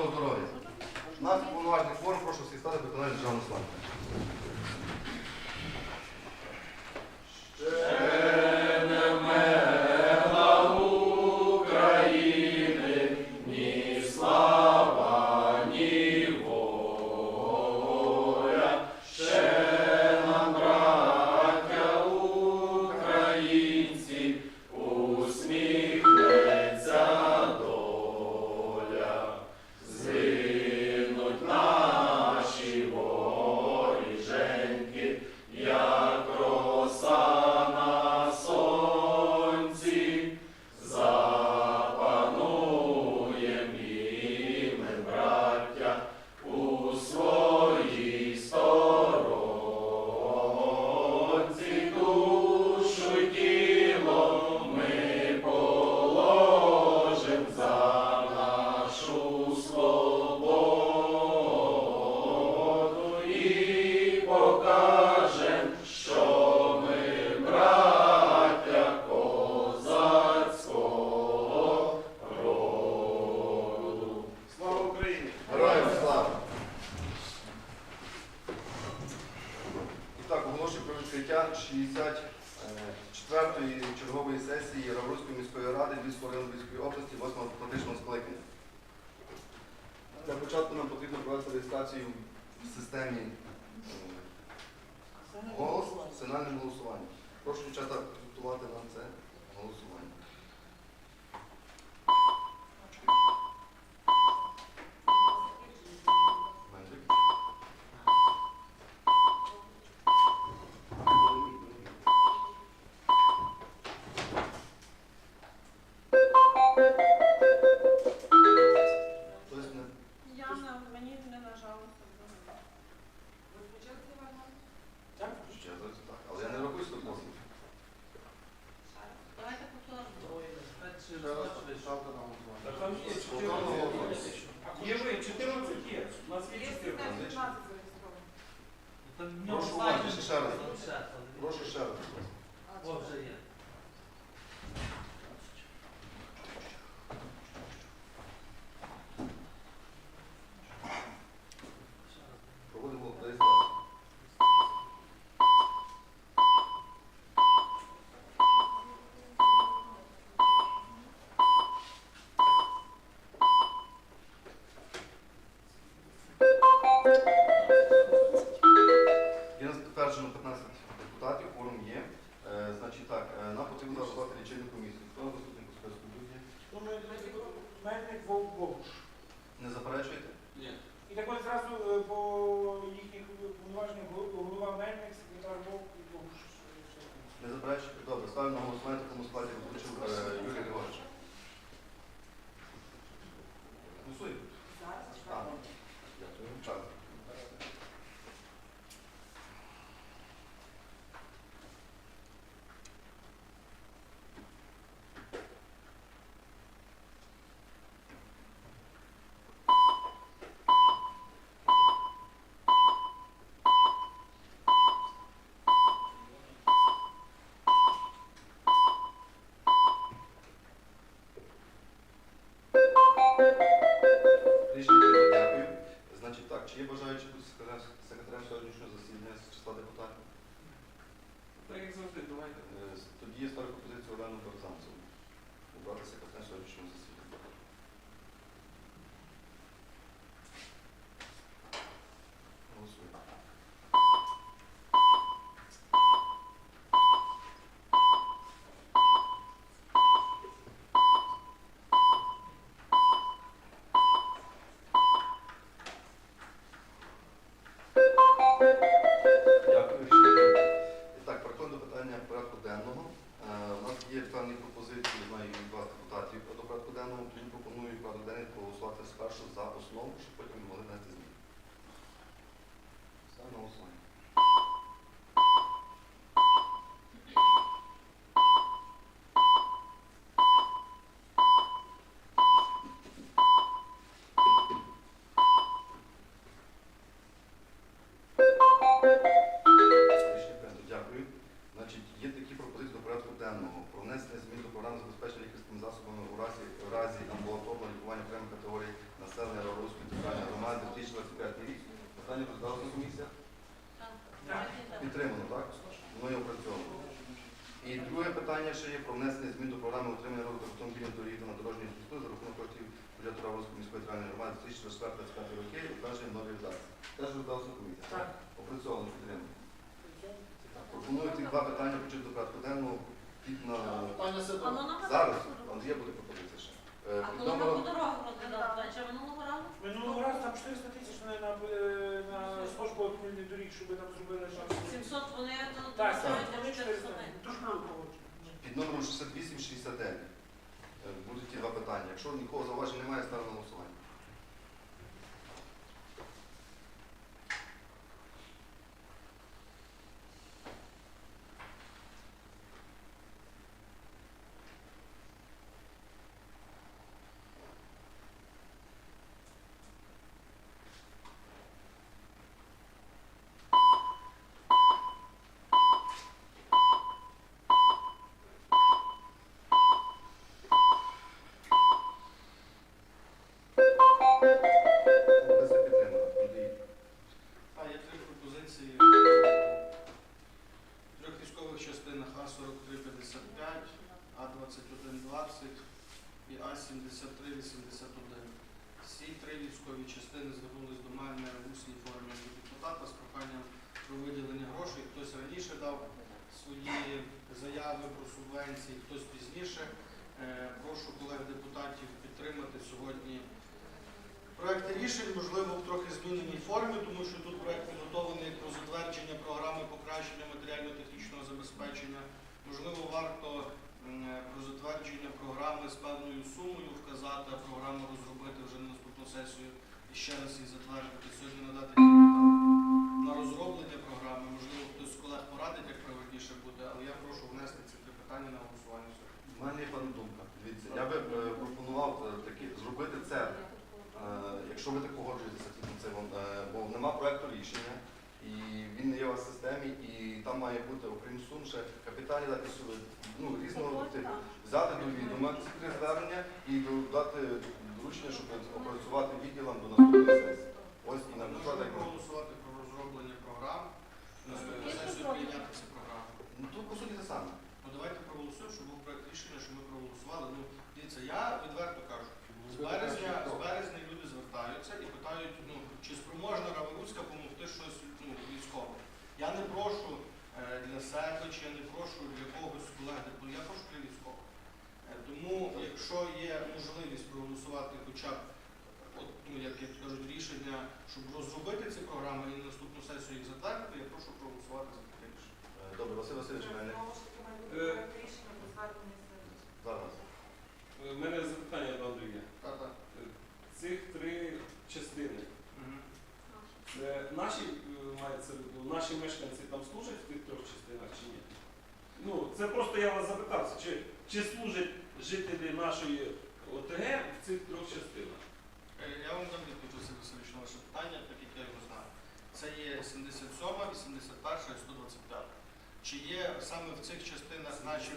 доброго здоров'я. сигнальним голосуванням. Прошу дівчата, готувати нам це голосування. її ставлю пропозицію Олену Борисовну. Розглядалася комісія. Так. Опрацьовано, підтримано. Пропоную ці два питання включити до порядку денного під на... Питання все А Зараз, нагадаю. Андрія буде пропозиція ще. Е, А під коли ми номером- по дорогу розглядали, чи минулого разу? Минулого разу там 400 тисяч на, на, е, на службу автомобільних доріг, щоб там зробили там. 700 вони то Так, так, навіть вони 400 400. Дуже було погоджено. Під номером 6869. Е, Будуть ті два питання. Якщо нікого зауважень немає, ставлю на голосування. Ще раз її затвердити. Сьогодні надати на розроблення програми. Можливо, хтось з колег порадить, як правильніше буде, але я прошу внести ці три питання на голосування сьогодні. У мене є певна думка. Дивіться, я би е, пропонував е, такі, зробити це, е, якщо ви так погоджуєтеся з цим, бо нема проекту рішення, і він не є у вас в системі, і там має бути, окрім сум, ще капітальні дати собі, ну, різного типу. Взяти до відома ці три звернення і дати доручення, щоб опрацювати відділом до наступної Прийняти програми. ну, тут по суті те саме. Ну давайте проголосуємо, щоб був проект рішення, що ми проголосували. Ну, дивіться, я відверто кажу, з березня, з березня люди звертаються і питають, ну, чи спроможна Равелуцька допомогти щось ну, військовим. Я не прошу е, для себе, чи я не прошу для когось з колег, я прошу для військових. Е, тому, якщо є можливість проголосувати хоча б ну, як, як кажуть, рішення, щоб розробити ці програми і на наступну сесію їх затвердити, я прошу проголосувати за таке рішення. Е, Добре, Василь Васильович, в мене Е, зараз. У мене запитання до Андрія. Та-та. Цих три частини. Мгм. Це наші е, мається в виду, наші мешканці там служать в тих трьох частинах чи ні? Ну, це просто я вас запитався, чи, чи служать жителі нашої ОТГ в цих трьох частинах? Я вам дам відповідь Василь Васильович ваше питання, так як я його знаю. Це є 77, 81 і 125. Чи є саме в цих частинах наші,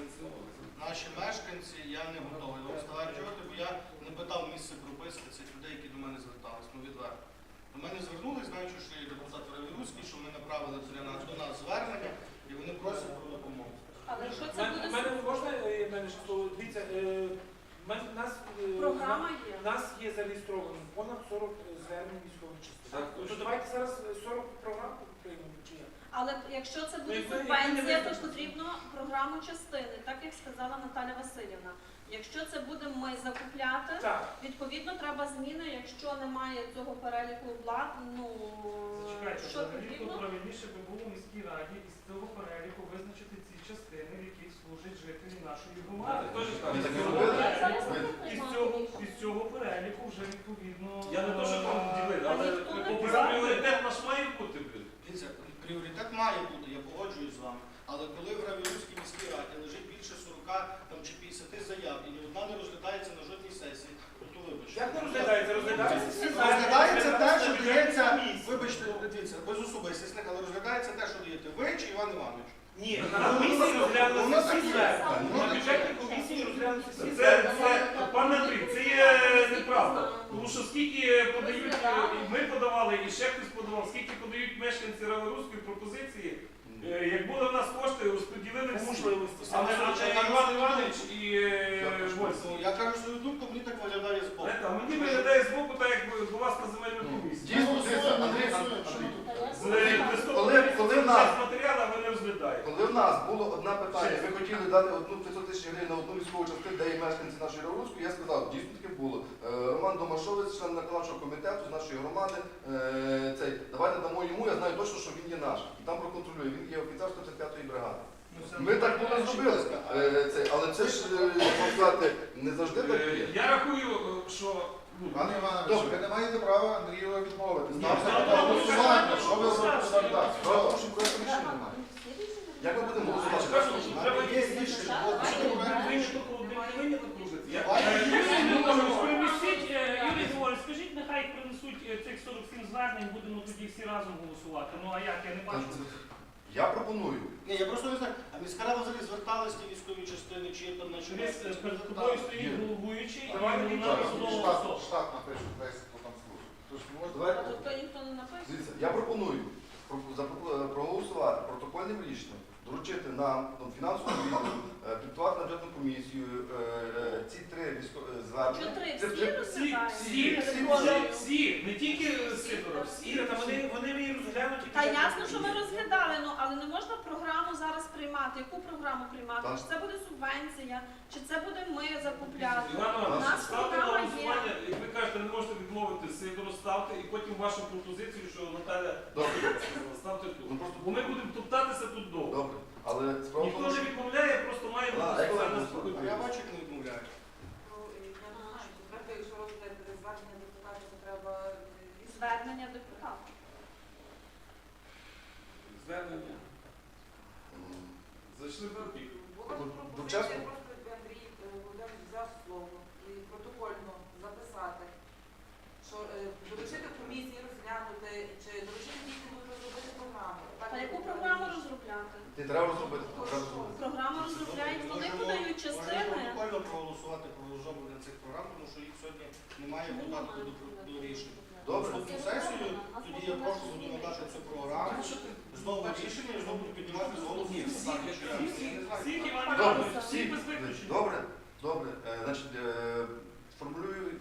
наші мешканці, я не готовий вам стверджувати, бо я не питав місце прописки цих людей, які до мене звертались, ну відверто. До мене звернулись, знаючи, що є депутат Ревіруський, що вони направили для нас, до нас звернення, і вони просять про допомогу. Але якщо це Мен- буде мене можна е, мене ще слово? Дивіться, е, мен- нас, е, програма є. У нас є зареєстровано понад 40 звернень військових частин. Так, Ну, то точно. давайте зараз е, 40 програм приймемо чи як? Але якщо це буде якби- субвенція, то потрібно програму частини, так як сказала Наталя Васильівна. Якщо це будемо ми закупляти, Так, відповідно треба зміни. Якщо немає цього переліку благ, ну Зачекайте, що взагалі потрібно? правильніше би було міській раді із цього переліку визначити ці частини, в яких служать жителі нашої громади. І Із цього, із цього переліку вже відповідно. Я не то, що там але не по- писав. пріоритет наш має бути. Дивіться, пріоритет має бути, я погоджуюсь з вами. Але коли в Равілівській міській раді лежить більше 40 там, чи 50 заяв і ні одна не розглядається на жодній сесії, то, то вибачте. як не розглядається? Розглядається Розглядається те, що дається, вибачте, дивіться, без особистісних, але розглядається те, що даєте ви чи Іван Іванович. Ні, на комісії розглянулися всі є. звернення. На бюджетній комісії розглянулися всі Це, звернення. це, пане Андрій, це є неправда. Тому що скільки подають, е, і ми подавали, і ще хтось подавав, скільки подають мешканці Раворуської пропозиції, е, як були в нас кошти, розподілили всі. Можливості. Але але Іван Іванович і е, Вольський. Ну, Я кажу свою думку, мені так виглядає з боку. Знаєте, А мені виглядає з боку, так як до вас на земельну комісію. Дійсно, Андрій, Андрій, листопада Коли- коли в нас- матеріалу ви не розглядаєте. Коли в нас було одне питання, ми хотіли дати одну 500 тисяч гривень на одну військову частину, де є мешканці нашої Равруської, я сказав, дійсно таке було. Е, Роман Домашовець, член виконавчого комітету з нашої громади, е, цей, давайте дамо йому, я знаю точно, що він є наш. І там проконтролює, він є офіцер 155-ї бригади. Ми так було зробили, е, але це ж, е, як сказати, не завжди так є. Я рахую, е, що ну, Пане Іванович, Добре. ви не маєте права Андрію відмовити. Ставте ну, на ну, голосування, ну, що ви ну, робите? Ну, ну, тому, що проекту рішення немає. Як ми будемо голосувати? Є рішення, от, що Ви ви ну, Григорович, ну, Юрій Григорович, скажіть, нехай принесуть е, цих 47 звернень, будемо тоді всі разом голосувати. Ну а як, я не бачу. Я пропоную. Ні, я просто не знаю, а міська рада взагалі зверталась до військові частини, чи є там на е, перед тобою стоїть головуючий, і Давай, судова Штат, штат напише, десь хто там служить. Тож можна. Давайте. Тобто ніхто не напише? Дивіться, я пропоную про- запро- проголосувати протокольним рішенням, доручити нам ну, фінансову відділу, е, підготувати на бюджетну комісію е, е, ці три військові звернення. Чотири Це всі вже- Всі, всі, всі, всі, всі, не тільки Сидоров, всі. Та вони, вони її розглянуть. Та ясно, що ми розглядали, ну але не можна програму зараз приймати. Яку програму приймати? Так. Чи це буде субвенція, чи це буде ми закупляти? Іван У Іванович, нас ставте на програма є. голосування, як ви кажете, не можете відмовити Сидору, ставте, і потім вашу пропозицію, що Наталя Добре. ставте Ну, тут. просто Бо ми будемо топтатися тут довго. Добре. Але справа в Ніхто тому, не що відмовляє, просто має бути А. Я бачу, як не відмовляють. Ну, я не знаю, четверте, якщо розгляд звернення депутатів, то треба е, Звернення депутата. Звернення. м, Зайшли в рубік. Була Ну, пропозиція, просто Андрій е, Володимирович взяв слово і протокольно записати, що е, доручити комісії розглянути, чи доручити дійсно розробити програму. Як яку програму розробляти? не треба розробити. Програму розробляють, вони Можемо- подають Можемо частини. протокольно проголосувати про розроблення цих програм, тому що їх сьогодні немає в додатку до, до рішень. Добре. Наступну сесію, тоді я прошу буду цю програму, знову рішення, і знову буду піднімати з голосу. Ні, всі, Так, чи я- всі, не знаю. Всіх Іван Добре, Іванович, всі. всіх без виключення. Добре, добре. Е, Значить, е, формулюю,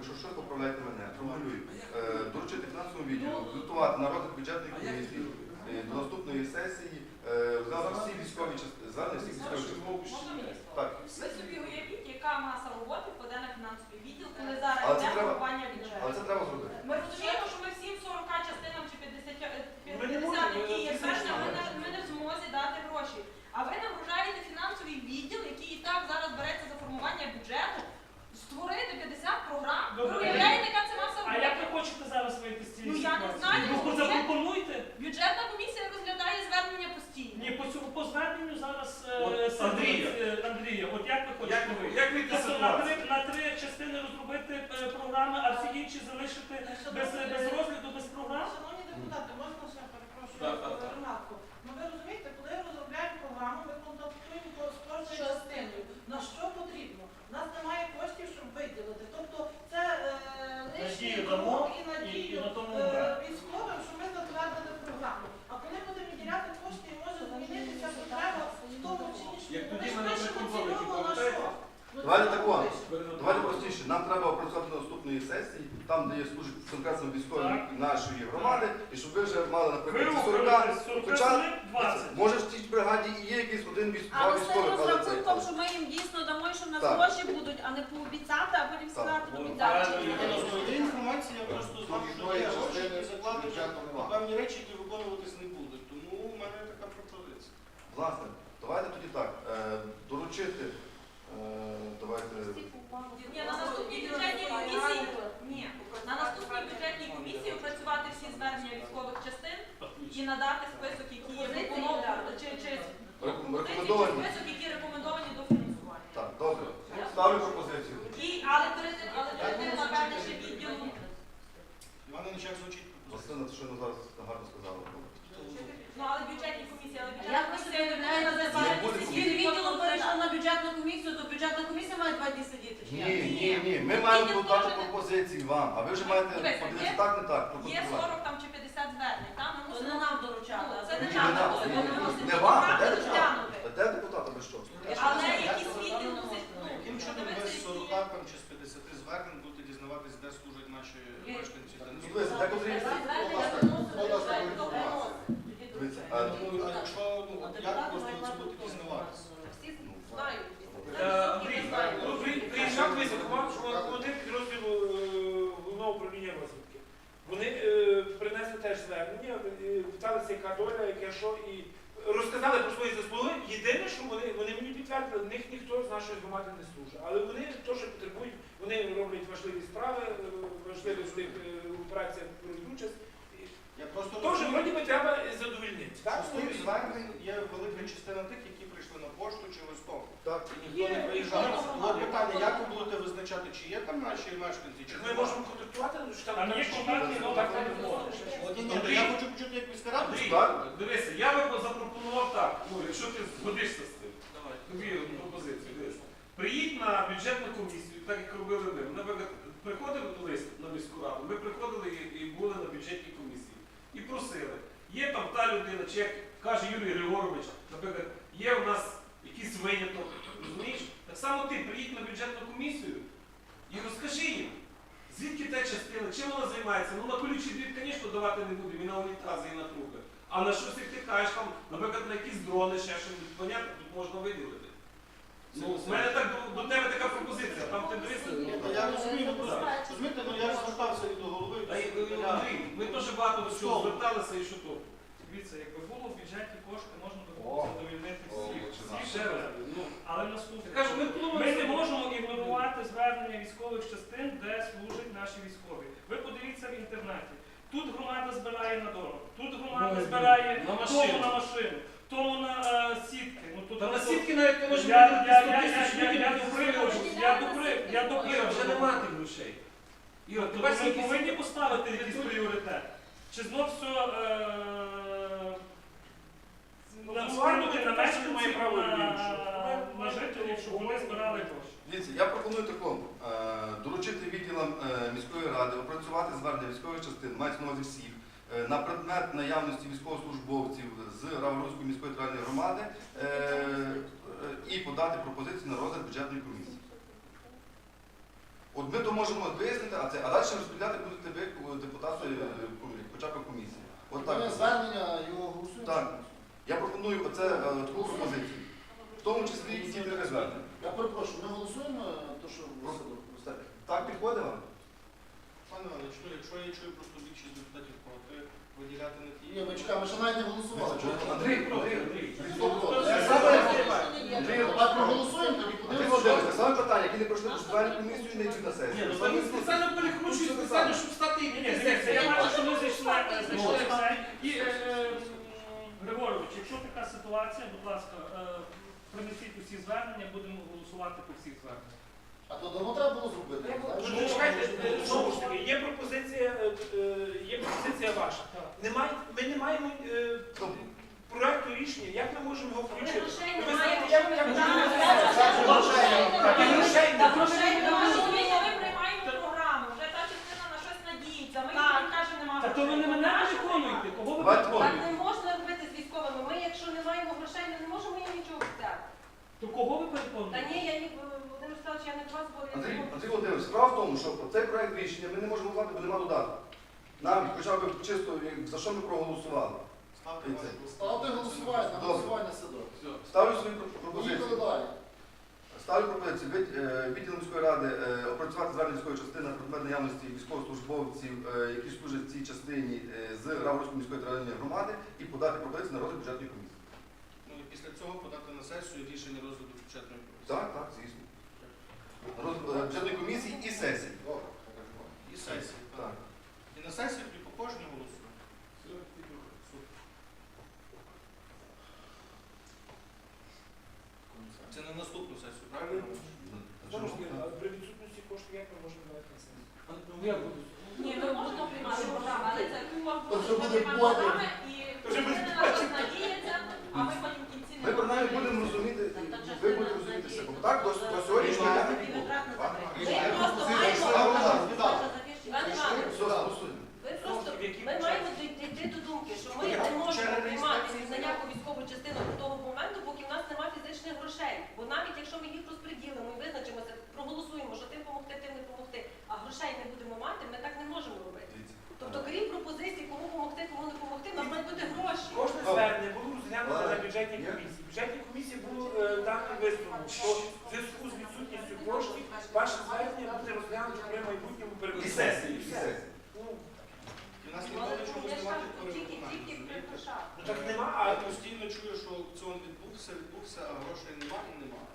якщо що, поправляйте мене. Формулюю. Е, Доручити фінансовому відділу, готувати на розгляд бюджетної комісії е, до наступної сесії, е, розглянути всі військові частини, звернення всіх військових частин. Можна мені? Так, Ви собі уявіть, яка маса роботи впаде на фінансовий відділ, коли зараз йде треба- формування але це треба зробити. Ми розуміємо, що ми всім 40 частинам чи 50, е, Ми не 50 можемо, які є не, ми не в змозі дати гроші. А ви нагружаєте фінансовий відділ, який і так зараз береться за формування бюджету, створити 50 програм. Ви Добре. уявляєте, яка це маса А як ви хочете зараз вийти з цієї Ну, я не ситуації? знаю, Ну, ну, запропонуйте. Бюджетна комісія розглядає звернення постійно. Ні, по цьому по зверненню зараз е, От Сергій, Андрія. е, Андрія, от як ви Як хочете ви, вийти? як вийти з Тобто на три, ситуації? на три частини розробити е, програми, а всі інші залишити без, без розгляду, без програм? Шановні депутати, можна ще так, так. ремарку. Ну ви розумієте, коли розробляємо програму, ми контактуємо по з кожною Що? частиною. На що потрібно? У нас немає коштів, щоб виділити. Тобто це е, лишній Надію дамо крок і і- і надію на тому е, грати. військовим, що ми затвердили програму. А коли будемо виділяти кошти, і може змінитися потреба в тому чи іншому. Як Ми тоді ж ми на пишемо прикордонники, цільово на пам'ятаєте? що? Ну, Давайте це тако. пишемо. Давайте простіше. Нам треба опрацювати на наступної сесії, там, де є служить конкретно військові нашої громади, і щоб ви вже мали, наприклад, ці 40, рухаєте 40 хоча 20. може в тій бригаді і є якийсь один військ- два Але з тим але це. розрахунком, що ми їм дійсно дамо, і що в нас Так. гроші будуть, а не пообіцяти, а потім сказати, Ну, обіцяти. чи не. Є інформація, я просто знав, що є гроші, які закладені бюджету на певні речі, які виконуватись не будуть. Тому у мене така пропозиція. Власне, давайте тоді так. е, Доручити. е, Давайте. Ні, на наступній бюджетній комісії ні. На наступній бюджетній комісії опрацювати всі звернення військових частин і надати список, які є чи, чи Рекомендовані. список, які рекомендовані до фінансування. Так, добре. Ставлю пропозицію. І, але перед тим, але перед тим, напевне, ще відділу. Іван Яничак звучить пропозиція. Василина, ти щойно зараз гарно сказала. Ну, але бюджетні комісії, але бюджетна комісія не Від відділу перейшло на бюджетну комісію, то бюджетна комісія має два дні сидіти, чи Ні, як? ні, ні. Ми маємо Відділ подати пропозиції вам, а ви вже маєте Дивися, подивитися є- так, не так, Є проконтролювати. 40 там чи 50 звернень, там ми мусимо... нам доручали. Ну, це не Ні, нам, не нам, ні, ні, не вам, де депутат? Та де депутата ви що? Але Я якісь відділ мусить, ну, Яким чином ви з які 40 є. там, чи з 50 звернень будете дізнаватись, де служать наші мешканці? Та не Ну, дивися, де котрі- Дивіться, а- Ну, а якщо, ну, як просто це буде дізнаватися? Всі Ну, знають. Е, Андрій, Ну, приїжджав дивися, команд- командир підрозділу е, головного управління розвідки. Вони е, принесли теж звернення, е, питалися, яка доля, яке що, і розказали про свої заслуги. Єдине, що вони, вони мені підтвердили, в них ніхто з нашої громади не служить. Але вони теж потребують, вони роблять важливі справи, е, важливі в них е, операціях беруть участь. Я просто Тож, вроді би, треба задовільнити. що з тих звернень є велика частина тих, які прийшли на пошту чи листом. Так. І ніхто не приїжджав. Було питання, як ви будете визначати, чи є там наші мешканці, чи Ми можемо контактувати, що там, Там є чи ну, так не телефону. От, ні, ні, Я хочу почути, як міська рада. Андрій, Так. дивися, я би запропонував так, ну, якщо ти згодишся з цим. Тобі одну пропозицію. Дивись. Приїдь на бюджетну комісію, так як робили ми. Наприклад, приходив лист на міську раду, ми приходили і, і були на бюджетній комісії. І просили. Є там та людина, чи як каже Юрій Григорович, наприклад, є у нас якийсь виняток, розумієш? Так само ти приїдь на бюджетну комісію і розкажи їм, звідки та частина, чим вона займається. Ну на колючий дріт, звісно, давати не будемо, і на унітази, і на труби. А на щось, як ти кажеш, там, наприклад, на якісь дрони, ще щось, понятно, тут можна виділити. Ну, в мене так до, до тебе така пропозиція, там ти дивишся. Я розумію, ну, розумієте, ну я звертався і до голови. Андрій, ми теж багато до чого зверталися і що то. Дивіться, якби було в бюджеті кошти, можна задовільнити всіх. починає. Ще раз. Ну, Але наступне. Кажу, ми Ми не можемо ігнорувати звернення військових частин, де служать наші військові. Ви подивіться в інтернеті. Тут громада збирає на дорогу, тут громада збирає на тому машину. на машину, тому на е, сітки. Ну, тут Та на сітки навіть не можемо Я, я, я, 100 тисяч я, я, доприв. Іра, вже нема тих грошей. Іра, ти Тобто бачиш, ми якісь... повинні поставити якийсь пріоритет. Чи знов все е, на- на Перший має право на, жителів, щоб вони збирали гроші? Дивіться, я пропоную такому. Е, Доручити відділам е, міської ради опрацювати звернення військових частин, мається на увазі всіх, е, на предмет наявності військовослужбовців з Раворуської міської територіальної громади е, і подати пропозиції на розгляд бюджетної комісії. От ми то можемо вияснити, а це а далі розподіляти будете ви депутати е, хоча б комісії. От так. Звернення, його голосуємо. Так. Я пропоную оце, е, таку пропозицію. В тому числі і ці три звернення. Я перепрошую, ми голосуємо те, що ви розставили? Так підходить вам? Пане Іванович, ну якщо я чую просто більшість депутатів проти, виділяти не ті. Ні, ми чекаємо, ми ще навіть не голосували. Андрій, Андрій, Андрій. Давай проголосуємо, тоді Андрій подивимося. Володимирович, саме питання, які не пройшли дисциплінарну комісію і не йдуть на Ні, сесію. ну там спеціально перекручують, спеціально, щоб стати Ні, ні, я бачу, що ми зайшли, е, Ну. І, е, е, якщо така ситуація, будь ласка, е, принесіть усі звернення, будемо голосувати по всіх зверненнях. А то давно треба було зробити. Ну, чекайте, е, знову ж таки, є пропозиція, е, е, є пропозиція ваша. Немає, ми не маємо е, Ну, проекту рішення, як ми можемо його включити? Грошей Ви знаєте, якщо як- ми як там можемо- Так, і грошей Та немає. грошей немає. Ми приймаємо програму, вже та частина на щось надіється, ми їм каже, немає. Та то ви не мене не виконуєте, кого ви виконуєте? Так не можна робити з військовими. Ми, якщо не маємо грошей, ми не можемо їм нічого взяти. То кого ви Та переконуєте? ні, я ні, Володимир Сталович, я не до вас, бо Андрій, не. Андрій Володимирович, справа в тому, що цей проект рішення ми не можемо влади, бо нема додатку. Навіть хоча б чисто, як- за що ми проголосували. Ставте І це. Ставте голосування, на Добре. голосування сидо. Ставлю свої про- Поїхали пропозиції. далі. Ставлю пропозиції. Від- е, Відділ міської ради е, опрацювати звернення міської частини на предмет наявності військовослужбовців, е, які служать в цій частині е, з Раворуської міської територіальної громади і подати пропозиції на розгляд бюджетної комісії. Ну після цього подати на сесію рішення розгляду бюджетної комісії. Так, так, звісно. На е, бюджетної комісії і сесії. І сесії. Так. І на сесії тоді по кожній голосуємо. Це на наступну сесію, правильно? Ж таки, а при відсутності коштів як ми можемо давати на сесію? Ні, ми можемо приймати програму, але це купа То буде приймати потім. програми і вже буде частина на потім. щось а ми потім Ми принаймні будемо розуміти, ви будете розуміти себе. Так, до, до сьогоднішнього дня не було. Ми просто ми маємо дійти до думки, що ми не можемо приймати визнання по військову частину до того моменту, поки в нас немає фізичних грошей. Бо навіть якщо ми їх розподілимо і визначимося, проголосуємо, що тим помогти, тим не помогти, а грошей не будемо мати, ми так не можемо робити. Тобто, крім пропозицій, кому помогти, кому не помогти, в нас мають бути гроші. Кожне звернення було розглянуто на бюджетній комісії. Бюджетній комісії було е, даний висновок, що в зв'язку з відсутністю коштів ваше звернення буде розглянуто при майбутньому І сесії, і сесії. Ну, нас немає при грошах. ну так нема, А постійно чую, що аукціон відбувся, відбувся, а грошей немає і немає.